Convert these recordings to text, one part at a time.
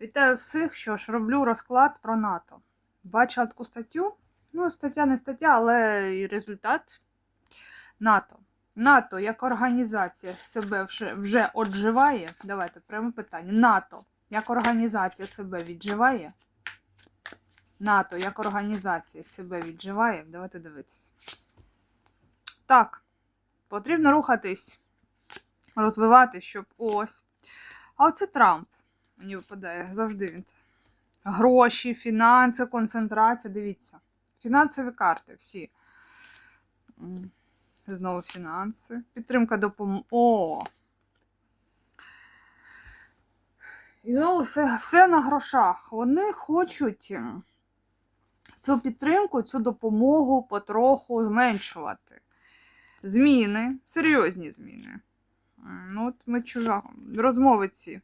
Вітаю всіх, що ж роблю розклад про НАТО. Бачила таку статтю. Ну, стаття не стаття, але і результат НАТО. НАТО як організація себе вже, вже отживає. Давайте пряме питання. НАТО як організація себе відживає. НАТО як організація себе відживає. Давайте дивитися. Так, потрібно рухатись, розвиватись, щоб ось. А оце Трамп. Мені випадає завжди він. Гроші, фінанси, концентрація. Дивіться. Фінансові карти всі. Знову фінанси. Підтримка допомоги. О! І знову все, все на грошах. Вони хочуть цю підтримку, цю допомогу потроху зменшувати. Зміни, серйозні зміни. Ну, от ми чужого. Розмови ці.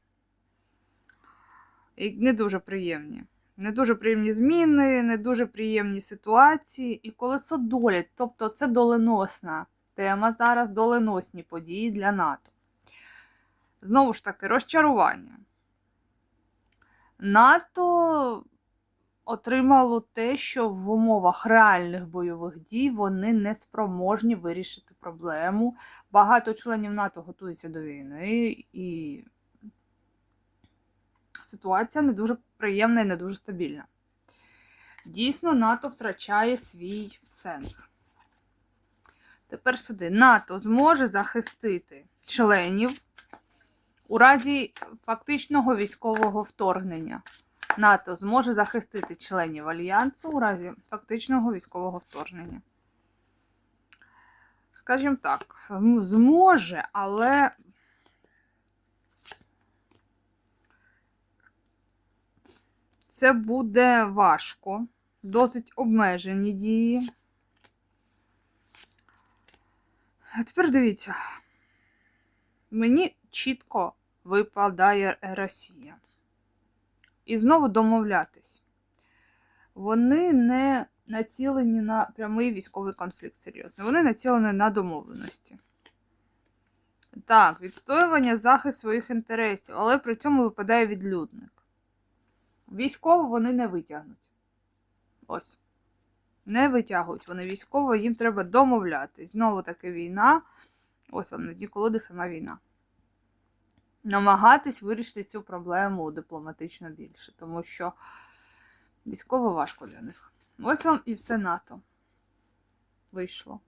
І не дуже приємні. Не дуже приємні зміни, не дуже приємні ситуації. І колесо долі, тобто це доленосна тема зараз, доленосні події для НАТО. Знову ж таки, розчарування. НАТО отримало те, що в умовах реальних бойових дій вони не спроможні вирішити проблему. Багато членів НАТО готуються до війни, і ситуація не дуже приємна і не дуже стабільна. Дійсно, НАТО втрачає свій сенс. Тепер сюди. НАТО зможе захистити членів у разі фактичного військового вторгнення. НАТО зможе захистити членів Альянсу у разі фактичного військового вторгнення. Скажімо так, зможе, але це буде важко, досить обмежені дії. А тепер дивіться, мені чітко випадає Росія. І знову домовлятись. Вони не націлені на прямий військовий конфлікт серйозно. Вони націлені на домовленості. Так, відстоювання захист своїх інтересів, але при цьому випадає відлюдник. Військово вони не витягнуть. Ось. Не витягують вони військово, їм треба домовлятись. Знову таки війна. Ось вам на дні колоди сама війна. Намагатись вирішити цю проблему дипломатично більше, тому що військово важко для них. Ось вам і все НАТО вийшло.